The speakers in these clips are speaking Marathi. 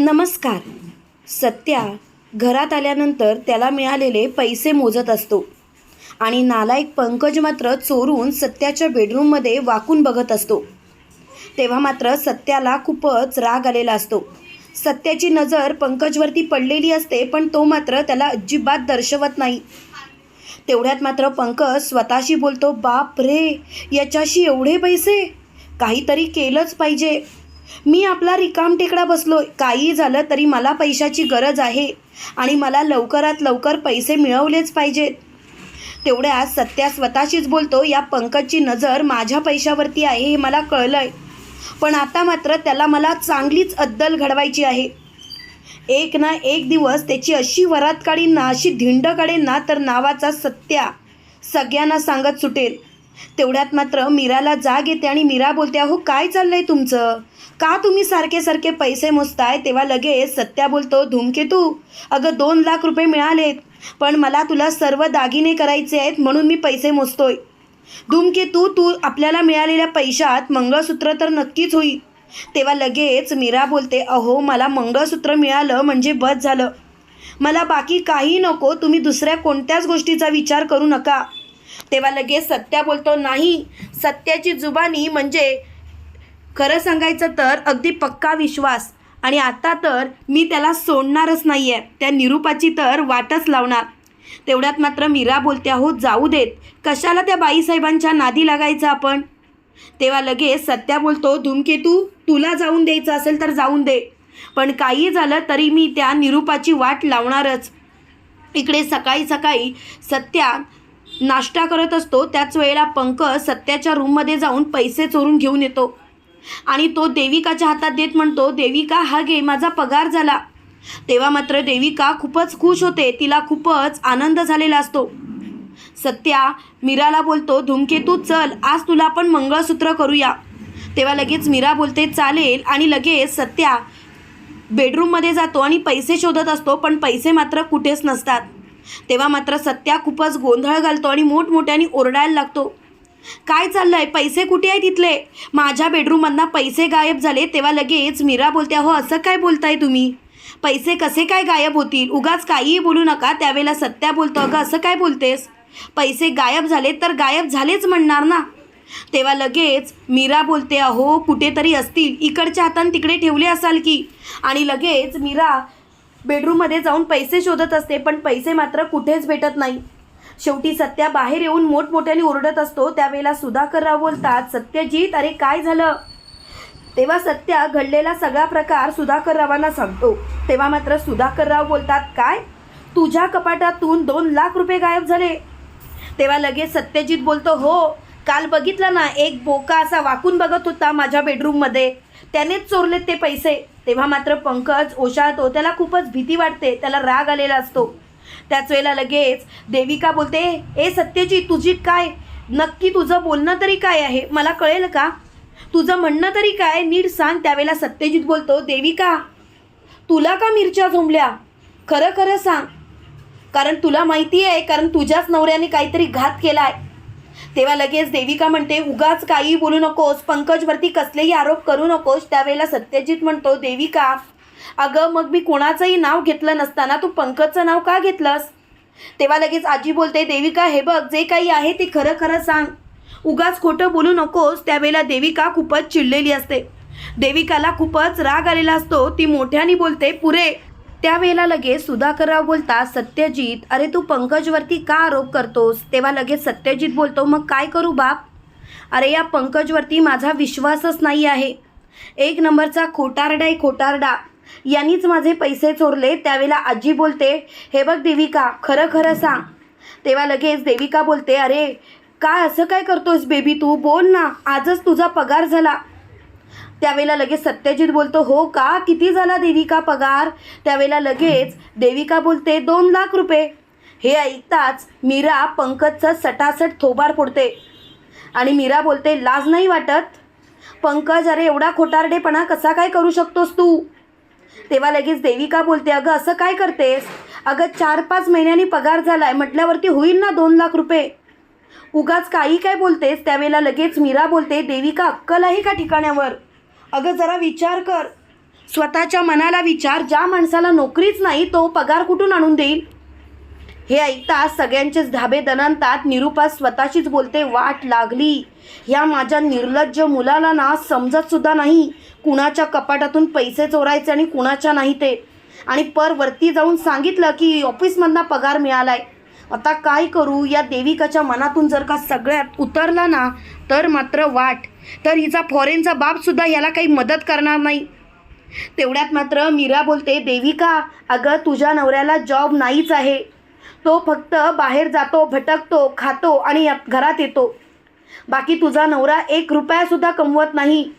नमस्कार. सत्या घरात आल्यानंतर त्याला मिळालेले पैसे मोजत असतो. आणि नालायक पंकज मात्र चोरून सत्याच्या बेडरूममध्ये वाकून बघत असतो. तेव्हा मात्र सत्याला खूपच राग आलेला असतो. सत्याची नजर पंकजवरती पडलेली असते पण तो मात्र त्याला अजिबात दर्शवत नाही. तेवढ्यात मात्र पंकज स्वतःशी बोलतो बाप रे याच्याशी एवढे पैसे? काहीतरी केलंच पाहिजे. मी आपला रिकाम टेकडा बसलो. काही झालं तरी मला पैशाची गरज आहे आणि मला लवकरात लवकर पैसे मिळवलेच पाहिजेत. तेवढ्यात सत्या स्वतःशीच बोलतो या पंकजची नजर माझ्या पैशावरती आहे हे मला कळलंय. पण आता मात्र त्याला मला चांगलीच अद्दल घडवायची आहे. एक ना एक दिवस त्याची अशी वरात काढीन ना अशी धिंड काढेन ना तर नावाचा सत्या सगळ्यांना सांगत सुटेल. तेवढ्यात मात्र मीराला जाग येते आणि मीरा बोलते अहो काय चाललंय तुमचं? का तुम्ही सारखे सारखे पैसे मोजताय? तेव्हा लगेच सत्या बोलतो धूमकेतू अगं दोन लाख रुपये मिळालेत पण मला तुला सर्व दागिने करायचे आहेत म्हणून मी पैसे मोजतोय. धूमकेतू तू आपल्याला मिळालेल्या पैशात मंगळसूत्र तर नक्कीच होईल. तेव्हा लगेच मीरा बोलते अहो मला मंगळसूत्र मिळालं म्हणजे बस झालं. मला बाकी काही नको तुम्ही दुसऱ्या कोणत्याच गोष्टीचा विचार करू नका. तेव्हा लगेच सत्या बोलतो नाही सत्याची जुबानी म्हणजे खरं सांगायचं तर अगदी पक्का विश्वास. आणि आता तर मी त्याला सोडणारच नाही आहे त्या निरूपाची तर वाटच लावणार. तेवढ्यात मात्र मीरा बोलते आहो जाऊ देत. कशाला त्या बाईसाहेबांच्या नादी लागायचं आपण? तेव्हा लगेच सत्या बोलतो धूमकेतू तुला जाऊन द्यायचं असेल तर जाऊन दे. पण काही झालं तरी मी त्या निरूपाची वाट लावणारच. इकडे सकाळी सकाळी सत्या नाश्ता करत असतो त्याच वेळेला पंकज सत्याच्या रूममध्ये जाऊन पैसे चोरून घेऊन येतो. आणि तो देविकाच्या हातात देत म्हणतो देविका हा घे माझा पगार झाला. तेव्हा मात्र देविका खूपच खुश होते तिला खूपच आनंद झालेला असतो. सत्या मीराला बोलतो धूमकेतू चल आज तुला आपण मंगळसूत्र करूया. तेव्हा लगेच मीरा बोलते चालेल. आणि लगेच सत्या बेडरूममध्ये जातो आणि पैसे शोधत असतो पण पैसे मात्र कुठेच नसतात. तेव्हा मात्र सत्या खूपच गोंधळ घालतो आणि मोठमोठ्याने ओरडायला लागतो. काय चाललंय? पैसे कुठे आहे तिथले माझ्या बेडरूममधनं पैसे गायब झाले तेव्हा लगेच मीरा बोलते अहो असं काय बोलताय तुम्ही? पैसे कसे काय गायब होतील? उगाच काहीही बोलू नका त्यावेळेला सत्या बोलतो अगं असं काय बोलतेस? पैसे गायब झाले तर गायब झालेच म्हणणार ना? तेव्हा लगेच मीरा बोलते अहो कुठेतरी असतील इकडच्या हातानं तिकडे ठेवले असाल की. आणि लगेच मीरा बेडरूममध्ये जाऊन पैसे शोधत असते पण पैसे मात्र कुठेच भेटत नाही. शेवटी सत्या बाहेर येऊन मोठमोठ्याने ओरडत असतो. त्यावेळेला सुधाकरराव बोलतात सत्यजीत अरे काय झालं? तेव्हा सत्या घडलेला सगळा प्रकार सुधाकररावांना सांगतो. तेव्हा मात्र सुधाकरराव बोलतात काय? तुझ्या कपाटातून दोन लाख रुपये गायब झाले. तेव्हा लगेच सत्यजित बोलतो हो काल बघितलं ना एक बोका असा वाकून बघत होता माझ्या बेडरूममध्ये त्यानेच चोरलेत ते पैसे. तेव्हा मात्र पंकज ओशाळतो त्याला खूपच भीती वाटते त्याला राग आलेला असतो. त्याच वेळेला लगेच देविका बोलते ए सत्यजी तुझी काय? नक्की तुझं बोलणं तरी काय आहे? मला कळेल का? तुझं म्हणणं तरी काय? नीट सांग. त्यावेळेला सत्यजित बोलतो देविका तुला का मिरच्या झोंबल्या? खरं खरं सांग. कारण तुला माहिती आहे कारण तुझ्याच नवऱ्याने काहीतरी घात केला आहे तेव्हा लगेच देविका म्हणते उगाच काही बोलू नकोस पंकजवरती कसलेही आरोप करू नकोस. त्यावेळेला सत्यजित म्हणतो देविका अगं मग मी कोणाचंही नाव घेतलं नसताना तू पंकजचं नाव का घेतलंस? तेव्हा लगेच आजी बोलते देविका हे बघ जे काही आहे ते खरं खरं सांग. उगाच खोटं बोलू नकोस. त्यावेळेला देविका खूपच चिडलेली असते. देविकाला खूपच राग आलेला असतो. ती मोठ्याने बोलते पुरे त्यावेळेला लगेच सुधाकरराव बोलता सत्यजित अरे तू पंकजवरती का आरोप करतोस? तेव्हा लगेच सत्यजित बोलतो मग काय करू बाप? अरे या पंकजवरती माझा विश्वासच नाही आहे. एक नंबरचा खोटारडा आहे खोटारडा. यांनीच माझे पैसे चोरले त्यावेळेला आजी बोलते हे बघ देविका खरं खरं सांग. तेव्हा लगेच देविका बोलते अरे काय असं काय करतोस बेबी तू? बोल ना आजच तुझा पगार झाला. त्यावेळेला लगेच सत्यजित बोलतो हो का? किती झाला देविका पगार? त्यावेळेला लगेच देविका बोलते दोन लाख रुपये. हे ऐकताच मीरा पंकजचं सटासट थोबाड फोडते आणि मीरा बोलते लाज नाही वाटत? पंकज अरे एवढा खोटारडेपणा कसा काय करू शकतोस तू? तेव्हा लगेच देविका बोलते अगं असं काय करतेस? अगं चार पाच महिन्यांनी पगार झालाय म्हटल्यावरती होईल ना दोन लाख रुपये? उगाच काही काय बोलतेस? त्यावेळेला लगेच मीरा बोलते देविका अक्कल आहे का ठिकाण्यावर? अगं जरा विचार कर. स्वतःच्या मनाला विचार. ज्या माणसाला नोकरीच नाही तो पगार कुठून आणून देईल? हे ऐकता सगळ्यांचेच धाबे दणांतात निरुपा स्वतःशीच बोलते वाट लागली. ह्या माझ्या निर्लज्ज मुलाला ना समजतसुद्धा नाही. कुणाच्या कपाटातून पैसे चोरायचे आणि कुणाच्या नाही ते. आणि पर वरती जाऊन सांगितलं की ऑफिसमधनं पगार मिळाला आहे आता काय करू? या देविकाच्या मनातून जर का सगळ्यात उतरला ना तर मात्र वाट. तर हिचा फॉरेनचा बापसुद्धा याला काही मदत करणार नाही. तेवढ्यात मात्र मीरा बोलते देविका अगं तुझ्या नवऱ्याला जॉब नाहीच आहे. तो फक्त बाहेर जातो भटकतो खातो आणि घरात येतो. बाकी तुझा नवरा एक रुपयासुद्धा कमवत नाही.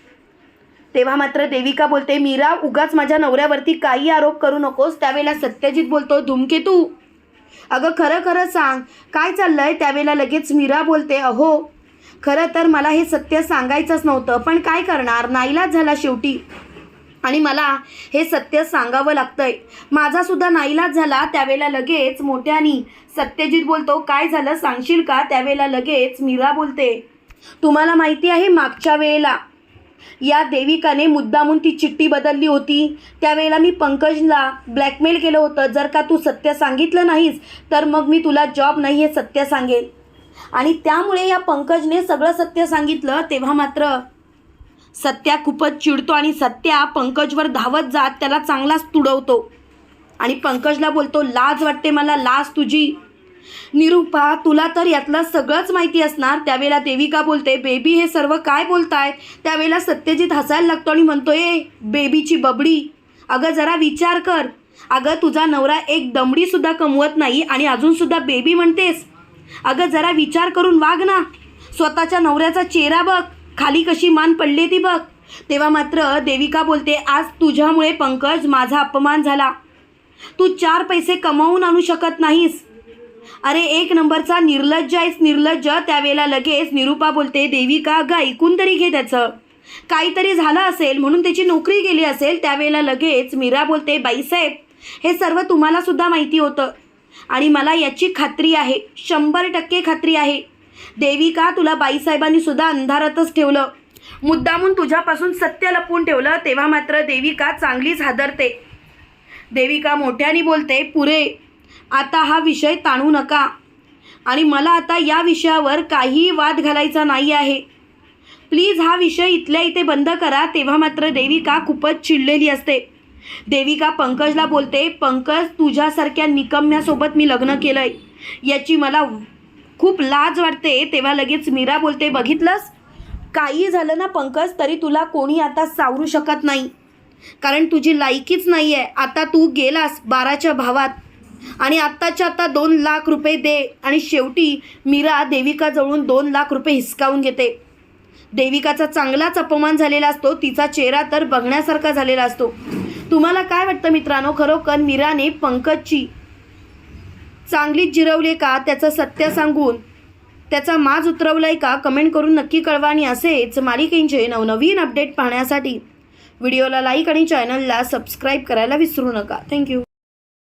तेव्हा मात्र देविका बोलते मीरा उगाच माझ्या नवऱ्यावरती काही आरोप करू नकोस. त्यावेळेला सत्यजित बोलतो धूमकेतू अगं खरं खरं सांग. काय चाललंय? त्यावेळेला लगेच मीरा बोलते अहो खरं तर मला हे सत्य सांगायचंच नव्हतं पण काय करणार? नाईलाज झाला शेवटी. आणि मला हे सत्य सांगावं लागतंय. आहे माझासुद्धा नाईलाज झाला त्यावेळेला लगेच मोठ्यानी सत्यजित बोलतो काय झालं? सांगशील का? त्यावेळेला लगेच मीरा बोलते तुम्हाला माहिती आहे मागच्या वेळेला या देविकाने मुद्दामून ती चिठ्ठी बदलली होती. त्यावेळेला मी पंकजला ब्लॅकमेल केलं होतं. जर का तू सत्य सांगितलं नाहीस तर मग मी तुला जॉब नाही हे सत्य सांगेल. आणि त्यामुळे या पंकजने सगळं सत्य सांगितलं. तेव्हा मात्र सत्या खूपच चिडतो आणि सत्या पंकजवर धावत जात त्याला चांगलाच तुडवतो. आणि पंकजला बोलतो लाज वाटते मला लाज तुझी. निरुपा तुला तर यातलं सगळंच माहिती असणार. त्यावेळेला देविका बोलते? बेबी हे सर्व काय बोलताय त्यावेळेला सत्यजित हसायला लागतो आणि म्हणतो ए बेबीची बबडी. अगं जरा विचार कर. अगं तुझा नवरा एक दमडीसुद्धा कमवत नाही आणि अजूनसुद्धा बेबी म्हणतेस. अगं जरा विचार करून वाग ना. स्वतःच्या नवऱ्याचा चेहरा बघ. खाली कशी मान पडली ती बघ. तेव्हा मात्र देविका बोलते आज तुझ्यामुळे पंकज माझा अपमान झाला. तू चार पैसे कमावून आणू शकत नाहीस. अरे एक नंबरचा निर्लज्ज आहेस निर्लज्ज. त्यावेळेला लगेच निरुपा बोलते देविका अगं ऐकून तरी घे त्याचं. काहीतरी झालं असेल म्हणून त्याची नोकरी गेली असेल. त्यावेळेला लगेच मीरा बोलते बाईसाहेब हे सर्व तुम्हाला सुद्धा माहिती होतं. आणि मला याची खात्री आहे शंभर टक्के खात्री आहे. देविका तुला बाईसाहेबांनी सुद्धा अंधारातच ठेवलं? मुद्दामून तुझ्यापासून सत्य लपवून ठेवलं तेव्हा मात्र देविका चांगलीच हादरते. देविका मोठ्याने बोलते पुरे आता हा विषय ताणू नका. आणि मला आता या विषयावर काहीही वाद घालायचा नाही आहे. प्लीज हा विषय इथल्या इथे बंद करा तेव्हा मात्र देविका खूपच चिडलेली असते. देविका पंकजला बोलते पंकज तुझ्यासारख्या निकम्यासोबत मी लग्न केलंय. याची मला खूप लाज वाटते. तेव्हा लगेच मीरा बोलते बघितलंस? काही झालं ना पंकज तरी तुला कोणी आता सावरू शकत नाही. कारण तुझी लायकीच नाही आहे आता तू गेलास बाराच्या भावात. आणि आत्ताच्या आत्ता दोन लाख रुपये दे आणि शेवटी मीरा देविकाजवळून दोन लाख रुपये हिसकावून घेते. देविकाचा चांगलाच अपमान झालेला असतो तिचा चेहरा तर बघण्यासारखा झालेला असतो. तुम्हाला काय वाटतं मित्रांनो? खरोखर मीराने पंकजची चांगलीच जिरवले का? त्याचं सत्य सांगून त्याचा माज उतरवलाय का? कमेंट करून नक्की कळवा आणि असेच मालिकेंचे नवनवीन अपडेट पाहण्यासाठी व्हिडिओला लाईक आणि चॅनलला सबस्क्राईब करायला विसरू नका. थँक्यू.